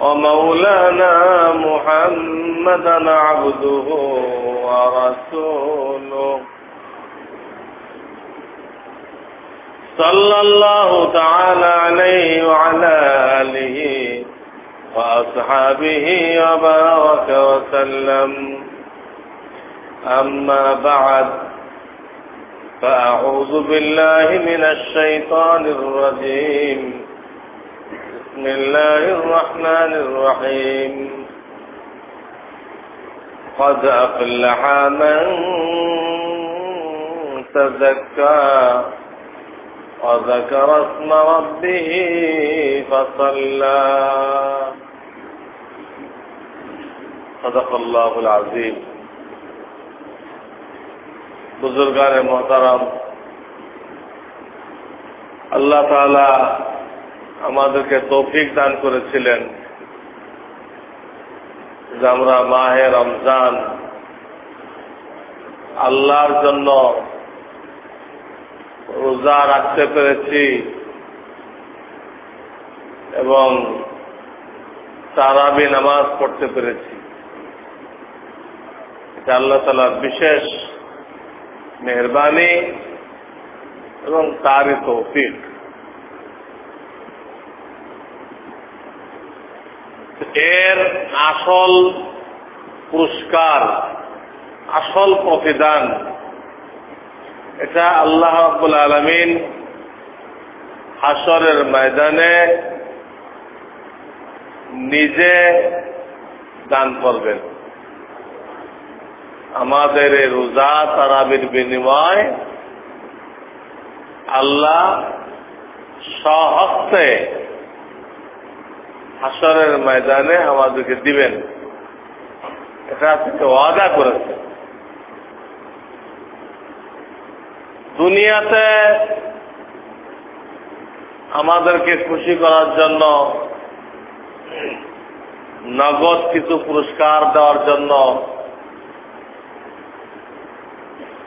ومولانا محمدا عبده ورسوله. صلى الله تعالى عليه وعلى آله وأصحابه وبارك وسلم. أما بعد فأعوذ بالله من الشيطان الرجيم. بسم الله الرحمن الرحيم. قد أفلح من تزكى وذكر اسم ربه فصلى. صدق الله العظيم. بزرگان محترم اللہ تعالی আমাদেরকে তৌফিক দান করেছিলেন যে আমরা মাহে রমজান আল্লাহর জন্য রোজা রাখতে পেরেছি এবং তারাবি নামাজ পড়তে পেরেছি। এটা আল্লাহ তালার বিশেষ মেহরবানি এবং তারই তৌফিক। এর আসল পুরস্কার, আসল প্রতিদান, এটা আল্লাহ আব্বুল আলমিন হাসরের ময়দানে নিজে দান করবেন। আমাদের এই রোজা তারাবির বিনিময় আল্লাহ সহস্তে হাসরের ময়দানে আমাদেরকে দিবেন। এটা থেকে ওয়াদা করেছে দুনিয়াতে আমাদেরকে খুশি করার জন্য, নগদ কিছু পুরস্কার দেওয়ার জন্য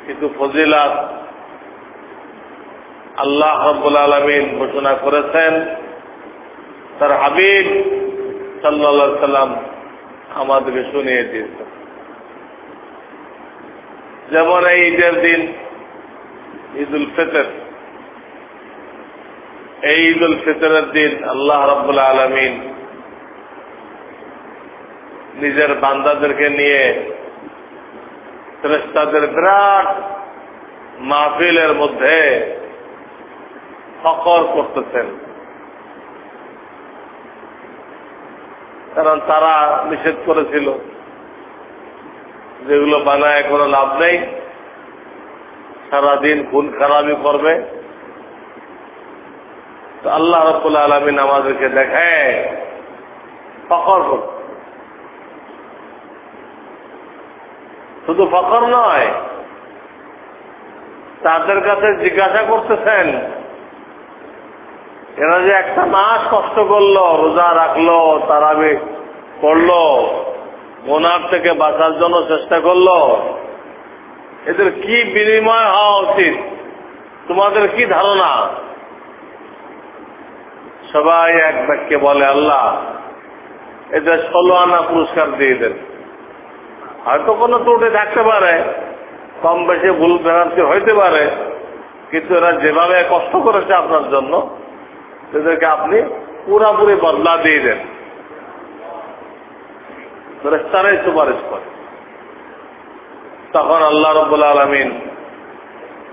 কিছু ফজিলাত আল্লাহ রব্বুল আলমিন ঘোষণা করেছেন। তার হাবিব সাল্লা সাল্লাম আমাদেরকে শুনিয়ে দিয়েছেন যেমন এই ঈদের দিন ঈদ উল ফিতর। এই ঈদ উল ফিতরের দিন আল্লাহ রব্বুল আলমিন নিজের বান্দাদেরকে নিয়ে শ্রেষ্ঠাদের বিরাট মাহফিলের মধ্যে ফকর করতেছেন। কারণ তারা নিষেধ করেছিল। যেগুলো বানায় কোনো লাভ নেই। সারাদিন খুন খারাপই করবে। তো আল্লাহ রব্বুল আলমিন আমাদেরকে দেখায়, ফখর শুধু ফখর নয়, তাদের কাছে জিজ্ঞাসা করতেছেন এরা যে একটা মাস কষ্ট করল, রোজা রাখল, তারাবি করল গোনার থেকে বাঁচার জন্য চেষ্টা করল, এদের কি বিনিময় হওয়া উচিত? তোমাদের কি ধারণা? সবাই এক বাক্যে বলে, আল্লাহ, এদের ষোলো আনা পুরস্কার দিয়ে দেন। হয়তো কোনো ত্রুটি থাকতে পারে, কম বেশি ভুল ভ্রান্তি হইতে পারে, কিন্তু এরা যেভাবে কষ্ট করেছে আপনার জন্য এদেরকে আপনি পুরাপুরি বদলা দিয়ে দেন। ফেরেস্তারাই সুপারিশ করে। তখন আল্লাহ রব্বুল আলমিন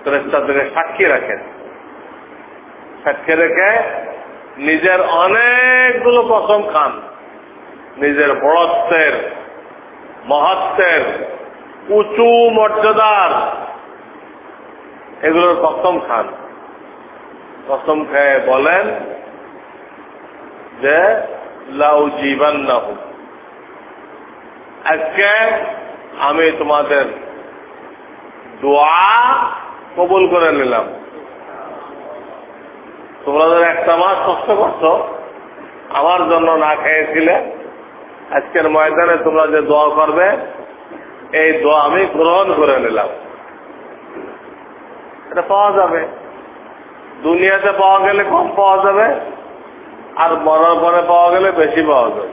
ফেরেস্তাদেরকে সাক্ষী রাখেন। সাক্ষী রেখে নিজের অনেকগুলো কসম খান। নিজের বড়ত্বের, মহত্বের, উঁচু মর্যাদার এগুলোর কসম খান। কসম খেয়ে বলেন যে, লাউ জীবন না হোক আজকে আমি তোমাদের দোয়া কবুল করে নিলাম। তোমরা একটা মাস কষ্ট করছ, আমার জন্য না খেয়েছিলে, আজকের ময়দানে তোমরা যে দোয়া করবে, এই দোয়া আমি গ্রহণ করে নিলাম। এটা পাওয়া যাবে। দুনিয়াতে পাওয়া গেলে কম পাওয়া যাবে, আর মরার পরে পাওয়া গেলে বেশি পাওয়া যাবে।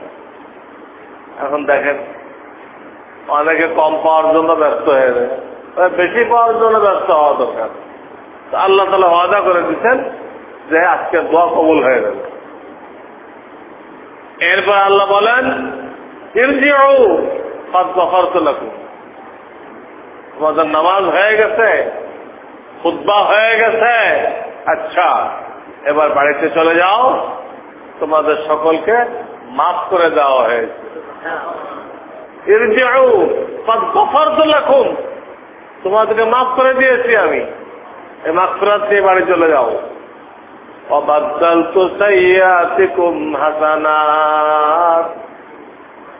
এখন দেখেন, অনেকে কম পাওয়ার জন্য ব্যস্ত হয়ে যায়। বেশি পাওয়ার জন্য ব্যস্ত হওয়া দরকার। আল্লাহ তালা ওয়াদা করে দিচ্ছেন যে আজকে দোয়া কবুল হয়ে যাবে। এরপর আল্লাহ বলেন তোমাদের নামাজ হয়ে গেছে খুদ্া হয়ে গেছে। আচ্ছা এবার বাড়িতে চলে যাও। তোমাদের সকলকে মাফ করে দেওয়া হয়েছে। তো তোমাদেরকে মাফ করে দিয়েছি আমি। এই মাফ ফেরাত নিয়ে বাড়ি চলে যাও। অবাদ্দালতু সাইয়াতিকুম হাসানাত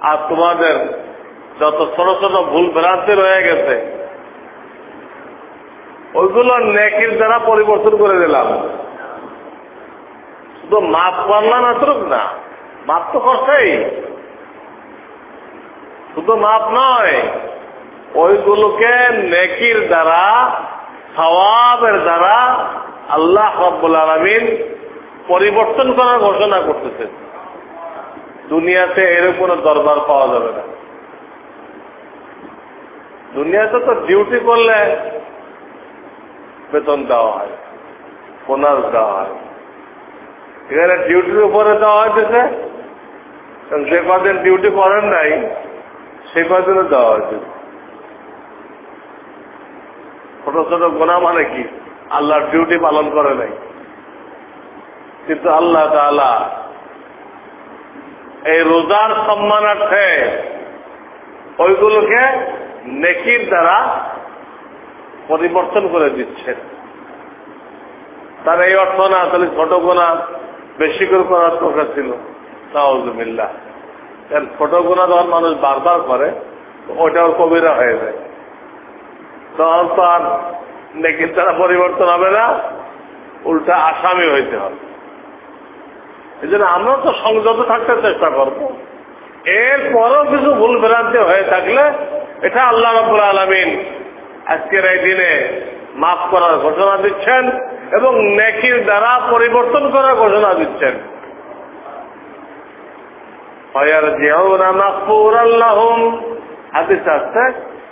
আর তোমাদের যত ছোট ছোট ভুল ভ্রান্তি রয়ে গেছে ওইগুলো নেকির দ্বারা পরিবর্তন করে দিলাম। শুধু মাপ করলাম এতটুক না, মাপ তো করছেই শুধু মাপ নয়, ওইগুলোকে নেকির দ্বারা, সওয়াবের দ্বারা আল্লাহ রব্বুল আলমিন পরিবর্তন করার ঘোষণা করতেছে দুনিয়াতে এর কোনো দরবার পাওয়া যাবে না। দুনিয়াতে তো ডিউটি করলে বেতন দেওয়া হয়, বোনাস দেওয়া হয়। এখানে ডিউটির উপরে দেওয়া হয়েছে যে কদিন ডিউটি করেন নাই সে কদিনও দেওয়া হয়েছে ছোট ছোট গোনা মানে কি? আল্লাহর ডিউটি পালন করে নাই। কিন্তু আল্লাহ তালা এই রোজার সম্মানার্থে ওইগুলোকে নেকির দ্বারা পরিবর্তন করে দিচ্ছেন। তার এই অর্থ না, তাহলে ছোট গোনা বেশি করে করার দরকার ছিল। তাহজুমিল্লা কারণ ছোট গোনা যখন মানুষ বারবার করে ওইটা ওর কবিরা হয়ে যায়। তখন তো আর নেকির দ্বারা পরিবর্তন হবে না, উল্টা আসামি হইতে হবে। এই জন্য আমরা তো সংযত থাকতে চেষ্টা করব। এরপরও কিছু ভুল ভ্রান্তি হয়ে থাকলে, এটা আল্লাহ রবুল আলমিন আজকের এই দিনে মাফ করার ঘোষণা দিচ্ছেন এবং নেকির দ্বারা পরিবর্তন করার ঘোষণা দিচ্ছেন।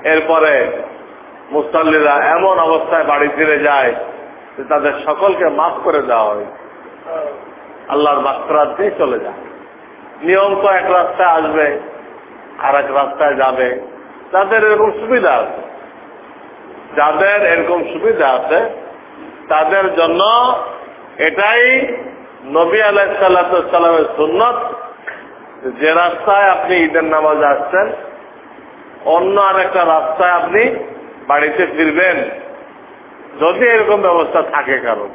এরপরে মুসল্লিরা এমন অবস্থায় বাড়ি ফিরে যায় যে তাদের সকলকে মাফ করে দেওয়া হয়। আল্লাহর মাকরাত দিয়ে চলে যায়। নিয়ম তো এক রাস্তায় আসবে আর এক রাস্তায় যাবে। তাদের এরকম সুবিধা আছে। যাদের এরকম সুবিধা আছে, তাদের জন্য এটাই নবী আলাইসাল্লামের সুন্নত। যে রাস্তায় আপনি ঈদের নামাজ আসছেন, অন্য আর একটা রাস্তায় আপনি বাড়িতে ফিরবেন। যদি এরকম ব্যবস্থা থাকে কারণ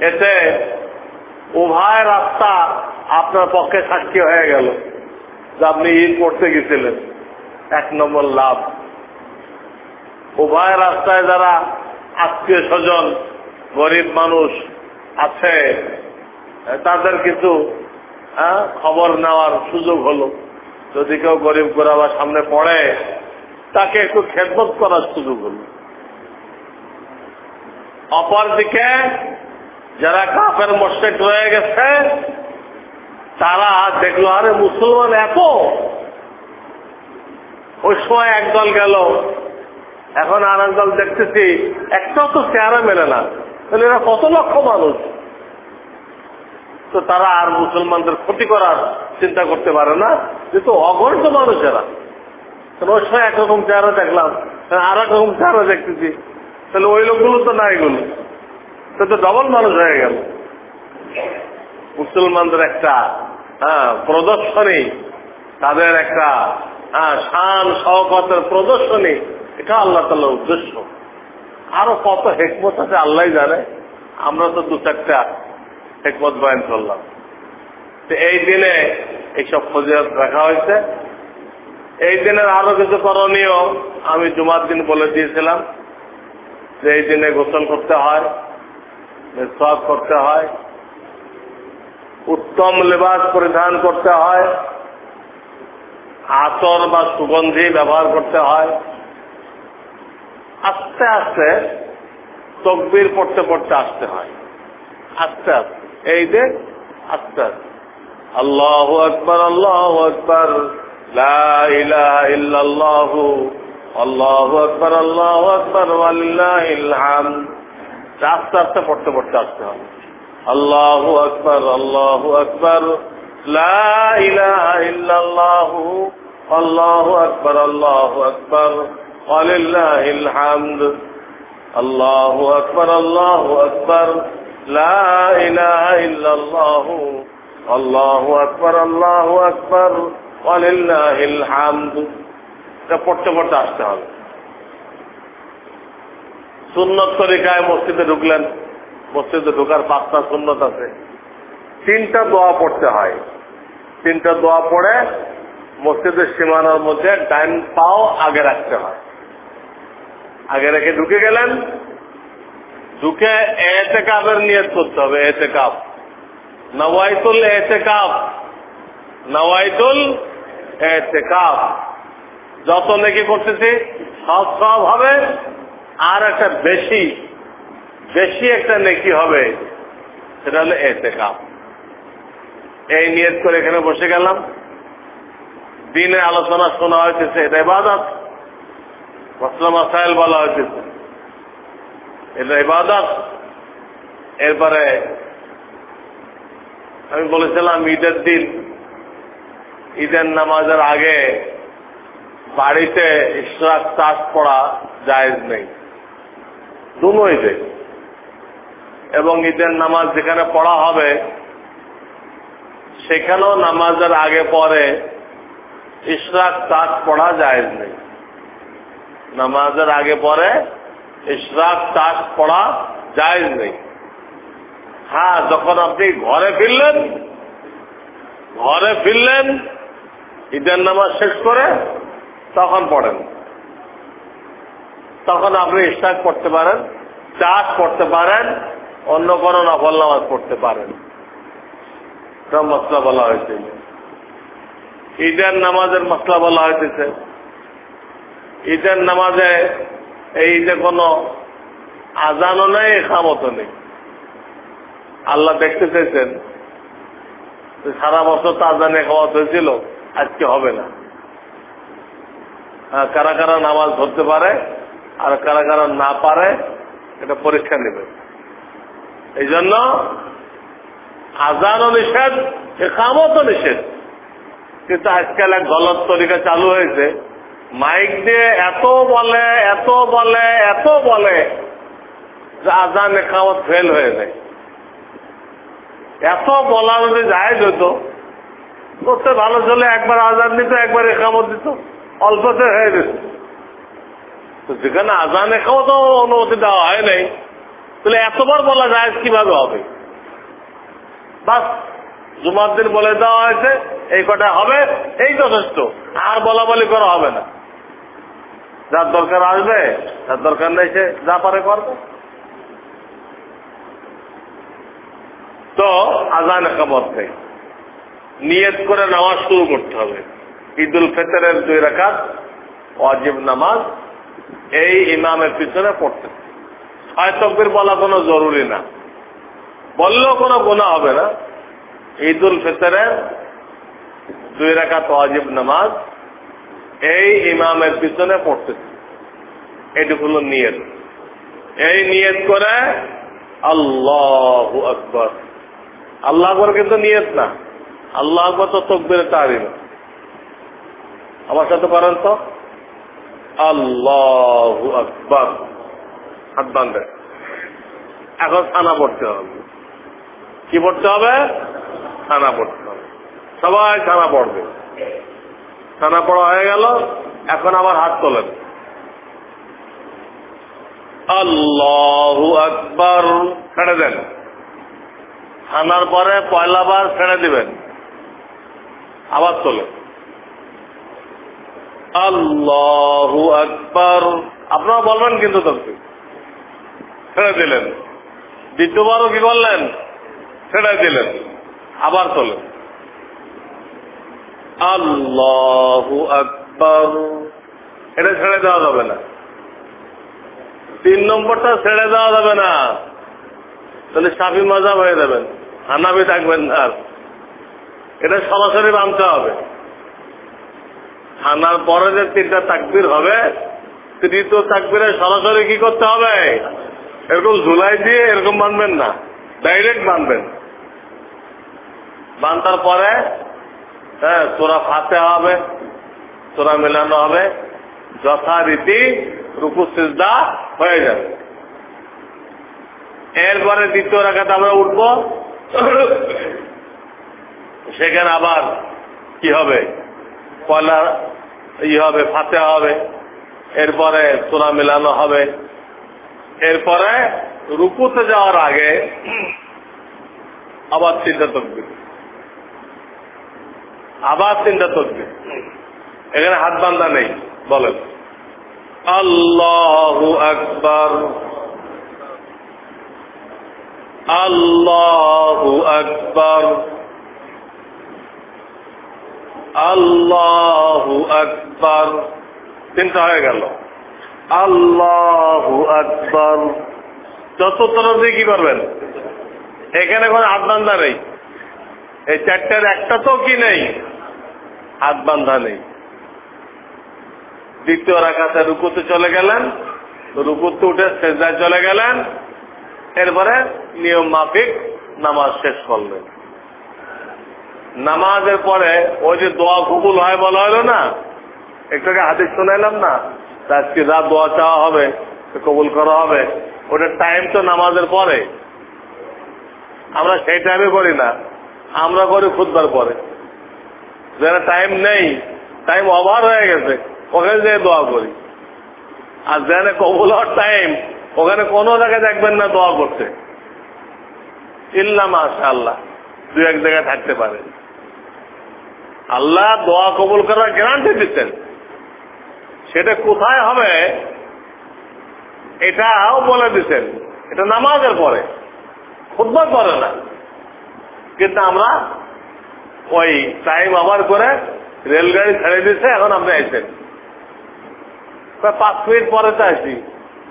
এতে উভয় রাস্তা আপনার পক্ষে সাক্ষী হয়ে গেল যে আপনি ঈদ করতে গেছিলেন। এক নম্বর লাভ। উভয় রাস্তায় যারা আত্মীয় স্বজন গরিব মানুষ আছে তাদের কিছু হ্যাঁ, খবর নেওয়ার সুযোগ হলো। যদি কেউ গরিব গোরাবার সামনে পড়ে তাকে একটু খেদমত করার সুযোগ হলো। অপরদিকে যারা কাপের মোশেক রয়ে গেছে তারা দেখল আরে মুসলমান এত। ওই সময় একদল গেল এখন আর একদল দেখতেছি, একটাও তো চেহারা মেলে না। তাহলে এরা কত লক্ষ মানুষ? তো তারা আর মুসলমানদের ক্ষতি করার চিন্তা করতে পারে না, যেহেতু অগণিত মানুষ এরা। ওর সময় একরকম চেহারা দেখলাম আর এক রকম চেহারা দেখতেছি। তাহলে ওই লোকগুলো তো না এগুলো। তো তো ডবল মানুষ হয়ে গেল। মুসলমানদের একটা হ্যাঁ প্রদর্শনী, তাদের একটা হ্যাঁ শান, শওকতের প্রদর্শনী এটা আল্লাহ তাল্লাহ উদ্দেশ্য। আরও কত হেকমত আছে আল্লাহ জানে। আমরা তো দু চারটা হেকমত বয়ান করলাম। তো এই দিনে এইসব ফজিলত রাখা হয়েছে। এই দিনের আরও কিছু করণীয় আমি জুমার দিন বলে দিয়েছিলাম। যে এই দিনে গোসল করতে হয় সব করতে হয়, উত্তম লেবাস পরিধান করতে হয়, আতর বা সুগন্ধি ব্যবহার করতে হয়। আস্তে আস্তে তকবির পড়তে পড়তে আসতে হয়। আস্তে আস্তে। এই যে আস্তে আস্তে। আল্লাহ আকবর আল্লাহ আকবর। আল্লাহু আকবর, আল্লাহ আকবর আস্তে আস্তে পড়তে পড়তে আসতে হবে আল্লাহু আকবর আল্লাহু আকবর। ইল্লাল্লাহ। আকবর, আল্লাহ আকবর। ওয়ালিল্লাহিল হামদ। আল্লাহু আকবর আল্লাহু আকবর। লা ইলাহা ইল্লাল্লাহ। আল্লাহু আকবর আল্লাহু আকবর। ওয়ালিল্লাহিল হামদ। এটা পড়তে পড়তে আসতে হবে। সুন্নত তরিকায় মসজিদে ঢুকলেন। মসজিদে ঢোকার পাঁচটা সুন্নত আছে। তিনটা দোয়া পড়তে হয়। তিনটা দোয়া পড়ে মসজিদের সীমানার মধ্যে ডাইন পাও আগে রাখতে হয়। আগে রেখে ঢুকে গেলেন। ঢুকে এতে কাপের নিয়ত করতে হবে এতে কাপ নওয়াইতুল এতে কাপ নওয়াইতুল এতে কাপ যত নাকি করতেছি, সব সব হবে। আর একটা বেশি বেশি একটা নেকি হবে, সেটা হলো এতে কাপ এই নিয়ত করে এখানে বসে গেলাম। দিনে আলোচনা শোনা হয়েছে এটা ইবাদত। মসলা মাসাইল বলা হয়েছে এটা ইবাদত। এরপরে আমি বলেছিলাম ঈদের দিন, ঈদের নামাজের আগে বাড়িতে ইশরাক তাস পড়া জায়েজ নেই। দুনো ঈদে এবং ঈদের নামাজ যেখানে পড়া হবে, সেখানেও নামাজের আগে পরে ইশরাক তাক পড়া জায়েজ নেই। নামাজের আগে পরে ইশরাক, তাক পড়া যায় নেই। হ্যাঁ যখন আপনি ঘরে ফিরলেন ঘরে ফিরলেন, ঈদের নামাজ শেষ করে তখন পড়েন। তখন আপনি ইশরাক পড়তে পারেন চাষ পড়তে পারেন, অন্য কোনো নফল নামাজ পড়তে পারেন। মশলা বলা হয়েছে। ঈদের নামাজের মশলা বলা হয়েছে ঈদের নামাজে এই ঈদে কোনো আজানও নেই একামতও নেই। আল্লাহ দেখতে চেয়েছেন যে সারা বছর তো আজান একামত হয়েছিল আজকে হবে না। হ্যাঁ, কারা কারা নামাজ ধরতে পারে আর কারা কারা না পারে এটা পরীক্ষা নেবে। এই জন্য আজানও নিষেধ একামতও নিষেধ। কিন্তু আজকাল এক গলত তরিকা চালু হয়েছে মাইক দিয়ে এত বলে এত বলে এত বলে যে আজান একামত ফেল হয়ে যায়। এত বলা যদি যায় যেত করতে ভালো চলে, একবার আজান দিত, একবার একামত দিত, অল্পতে হয়ে যেত। তো যেখানে আজান একামত অনুমতি দেওয়া হয় নাই, তাহলে এতবার বলা যায় কীভাবে হবে? বাস, জুমার দিন বলে দেওয়া হয়েছে, এই কটা হবে, এই যথেষ্ট, আর বলা বলি করা হবে না। যার দরকার আসবে যার দরকার নেই সে যা পারে করবে। তো আজান একামত নেই। নিয়ত করে নামাজ শুরু করতে হবে। ঈদুল ফিতরের দুই রাখাত অজিব নামাজ এই ইমামের পিছনে পড়তে। ছয় বলা কোনো জরুরি না। বললেও কোনো গুণা হবে না। ঈদুল ফিতরের দুই রাকাত ওয়াজিব নামাজ এই ইমামের পিছনে পড়তেছে। এটুকু হলো নিয়ত। এই নিয়ত করে আল্লাহ আকবর। আল্লাহ আকবর কিন্তু নিয়ত না। আল্লাহ আকবর তো তকবির তারিম আমার সাথে পারেন তো? আল্লাহ আকবর। হাত বান্ধে এখন থানা পড়তে হবে। কি পড়তে হবে? থানা পড়তে হবে। সবাই থানা পড়বে। থানা পড়া হয়ে গেল, এখন আবার হাত তোলেন। আল্লাহু আকবর, ছেড়ে দেন। থানার পরে পয়লা বার ছেড়ে দিবেন। আবার তোলেন। আল্লাহু আকবর। আপনারা বলবেন কিন্তু তখন ছেড়ে দিলেন। দ্বিতীয়বারও কি করলেন ছেড়ে দিলেন। আবার তোলেন। আল্লাহু আকবর। এটা ছেড়ে দেওয়া যাবে না। তিন নম্বরটা ছেড়ে দেওয়া যাবে না। তাহলে সাফি মজা হয়ে যাবেন। হানাবি থাকবেন আর। এটা সরাসরি বানতে হবে। হানার পরে যে তিনটা তাকবির হবে, তৃতীয় তাকবিরে সরাসরি কি করতে হবে? এরকম ঝুলাই দিয়ে এরকম বানবেন না। ডাইরেক্ট বানবেন বান্তার পরে হ্যাঁ তোরা ফাতে হবে, তোরা মেলানো হবে, যথারীতি রুকু সিজদা হয়ে যাবে। এরপরে দ্বিতীয় রাখাতে আমরা উঠবো। সেখানে আবার কি হবে? পয়লা ই হবে, ফাতে হবে। এরপরে তোরা মেলানো হবে। এরপরে রুকুতে যাওয়ার আগে আবার তিনটা তকবির। আবার তিনটা তকবির এখানে হাত বান্ধা নেই, বলেন। আল্লাহ আকবার। আল্লাহু আকবার। আল্লাহু আকবার। তিনটা হয়ে গেল। আল্লাহু আকবার। যত তরফ দিয়ে কি করবেন? এখানে কোনো হাত বান্ধা নেই। এই চারটার একটা তো কি নেই? হাত বান্ধা নেই। দ্বিতীয় রাখাতে রুকুতে চলে গেলেন, রুকুতে উঠে সেজায় চলে গেলেন, এরপরে নিয়ম মাফিক নামাজ শেষ করলেন। নামাজের পরে ওই যে দোয়া কবুল হয় বলা হলো না, একটু আগে হাদিস শোনাইলাম না আজকে যা দোয়া চাওয়া হবে, কবুল করা হবে ওটার টাইম তো নামাজের পরে। আমরা সেই টাইমে করি না, আমরা করি খুদবার পরে। যারা টাইম নেই টাইম ওভার হয়ে গেছে, ওখানে যেয়ে দোয়া করি। আর যেখানে কবুল হওয়ার টাইম ওখানে কোনো জায়গায় দেখবেন না দোয়া করতে। ইল্লা মাশা আল্লাহ দু এক জায়গায় থাকতে পারে আল্লাহ দোয়া কবুল করার গ্যারান্টি দিচ্ছেন। সেটা কোথায় হবে, এটাও বলে দিচ্ছেন। এটা নামাজের পরে খুদ্বার পরে না। কিন্তু আমরা ওই টাইম আবার করে রেলগাড়ি ছেড়ে দিয়েছে এখন আপনি প্রায় পাঁচ মিনিট পরে তো আসি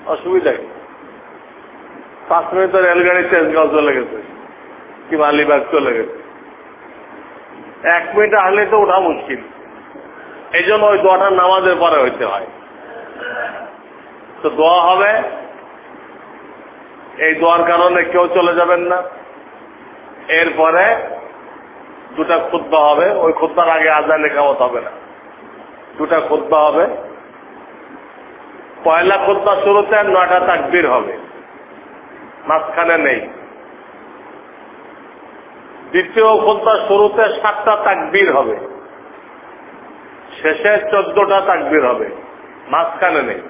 অসুবিধা কি? পাঁচ মিনিট তো রেলগাড়ি চেঞ্জগাঁও চলে গেছে, কি মালিবাগ চলে গেছে। এক মিনিট আসলে তো ওঠা মুশকিল। এই জন্য ওই দোয়াটা নামাজের পরে হইতে হয়। তো দোয়া হবে। এই দোয়ার কারণে কেউ চলে যাবেন না। এরপরে দুটা খুদ্া হবে, ওই খুদ্বার আগে আজান লেখামত হবে না। দুটা খুদ্া হবে। পয়লা খুদ্া শুরুতে আর নয়টা তাকবির হবে। মাঝখানে নেই। দ্বিতীয় খুদ্া শুরুতে সাতটা তাকবির হবে। শেষে চোদ্দটা তাকবির হবে। মাঝখানে নেই।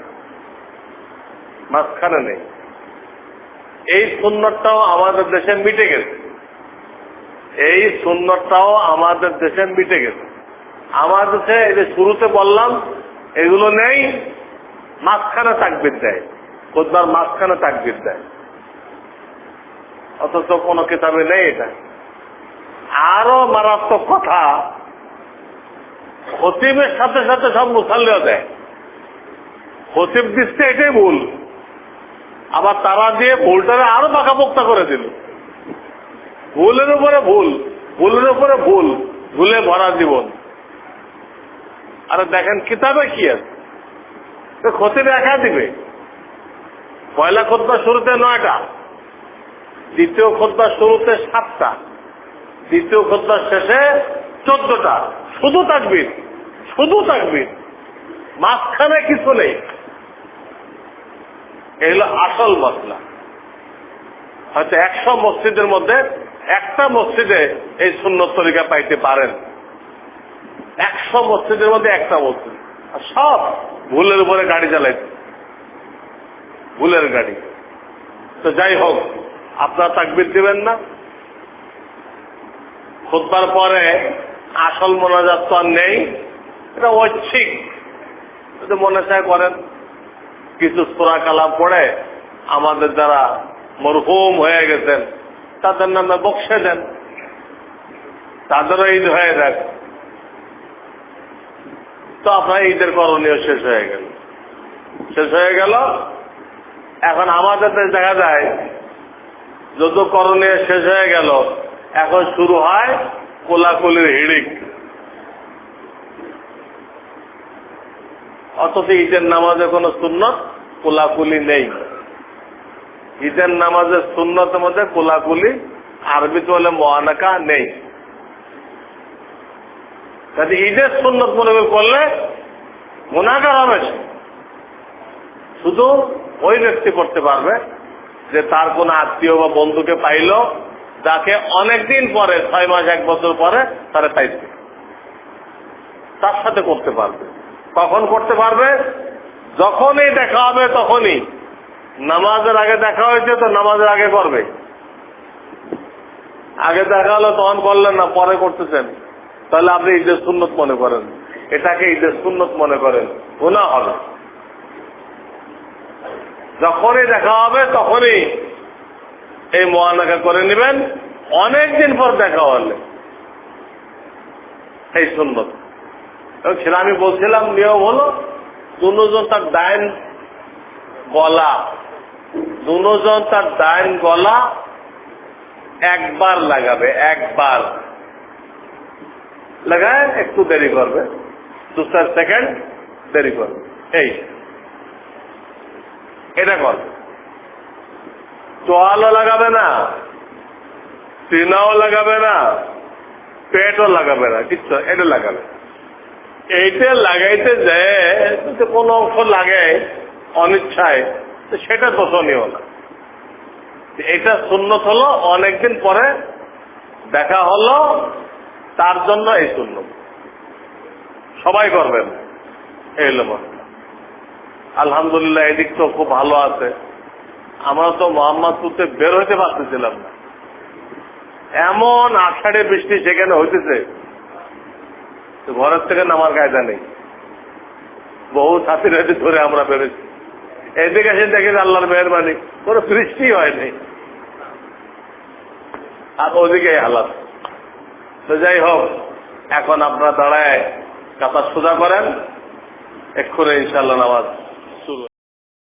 মাঝখানে নেই। এই সুন্নতটাও আমাদের দেশে মিটে গেছে। এই সুন্নতটাও আমাদের দেশে মিটে গেছে। আমার দেশে এই যে শুরুতে বললাম, এগুলো নেই, মাঝখানে তাকবির দেয়, খোদবার মাঝখানে তাকবির দেয়। অথচ কোনো কিতাবে নেই এটা। আরও মারাত্মক কথা, খতিবের সাথে সাথে সব মুসাল্লিও দেয়। খতিব দিচ্ছে এটাই ভুল। আবার তারা দিয়ে ভুলটাকে আরও পাকাপোক্তা করে দিল। ভুলের উপরে ভুল, ভুলের উপরে ভুল, ভুলে ভরা জীবন। আরে দেখেন, কিতাবে কি আছে? তো খতিব একা দিবে। পয়লা খোদ্া শুরুতে নয়টা, দ্বিতীয় খোদ্া শুরুতে সাতটা, দ্বিতীয় খোদ্া শেষে চোদ্দটা। শুধু তাকবির শুধু তাকবির। মাঝখানে কিছু নেই। এগুলো আসল মশলা হয়তো একশো মসজিদের মধ্যে একটা মসজিদে এই সুন্নত তরিকা পাইতে পারেন। একশো মসজিদের মধ্যে একটা মসজিদ। আর সব ভুলের উপরে গাড়ি চালাইছে ভুলের গাড়ি। তো যাই হোক, আপনার তাকবির দিবেন না। খুদবার পরে আসল মোনাজাত তো আর নেই। এটা ঐচ্ছিক। মনে চায় করেন। কিছু সোরা কালাম পড়ে আমাদের যারা মরহুম হয়ে গেছেন। তাদের নামে বক্সে দেন। তাদেরও ঈদ হয়ে যাক। তো আপনার ঈদের করণীয় শেষ হয়ে গেল। শেষ হয়ে গেল। এখন আমাদের দেশে দেখা যায়, যত করণীয় শেষ হয়ে গেল, এখন শুরু হয় কোলাকুলির হিড়িক। অথচ ঈদের নামাজে কোনো সুন্নত কোলাকুলি নেই। ঈদের নামাজের সুন্নতের মধ্যে কোলাকুলি আরবিতে বলে মহানাকা নেই। কাজে ঈদের সুন্নত মনে করলে গুণাগার হবে শুধু ওই ব্যক্তি করতে পারবে যে তার কোন আত্মীয় বা বন্ধুকে পাইল, যাকে অনেকদিন পরে, ছয় মাস, এক বছর পরে তারা পাইছে। তার সাথে করতে পারবে। কখন করতে পারবে? যখনই দেখা হবে তখনই। নামাজের আগে দেখা হয়েছে তো নামাজের আগে করবে। আগে দেখা হলো, তখন করলেন না, পরে করতেছেন। তাহলে আপনি ঈদের সুন্নত মনে করেন। এটাকে ঈদের সুন্নত মনে করেন। গুণা হবে। যখনই দেখা হবে, তখনই এই মহানাকা করে নেবেন। অনেকদিন পর দেখা হলে। এই সুন্নত। সেটা আমি বলছিলাম, নিয়ম হলো, দুজন তার ডাইন গলা দুজন তার ডাইন গলা একবার লাগাবে, একবার। লাগায় একটু দেরি করবে। দু চার সেকেন্ড, দেরি করবে। এই। এটা করবে তোয়ালও লাগাবে না সিনাও লাগাবে না, পেটও লাগাবে না, কিচ্ছু এটা লাগাবে। এইটা লাগাইতে যদি কোনো অংশ লাগে, অনিচ্ছায় সেটা দোষণীয় না। এটা সুন্নত হলো, অনেকদিন পরে দেখা হলো, তার জন্য এই সুন্নত। সবাই করবেন এই আলহামদুলিল্লাহ, এদিক তো খুব ভালো আছে। আমরা তো মোহাম্মদপুরতে বের হইতে পারতেছিলাম না। এমন আষাঢ়ে বৃষ্টি সেখানে হইতেছে, ঘরের থেকে নামার কায়দা নেই। বহু হয়তো ধরে আমরা বেরোচ্ছি এদিকে সে দেখে আল্লাহর মেহরবানি, কোনো সৃষ্টি হয়নি। আর ওদিকে হালাত। তো যাই হোক, এখন আপনার দাঁড়ায় কাতা সোজা করেন, এক্ষুনি ইনশাল্লাহ নামাজ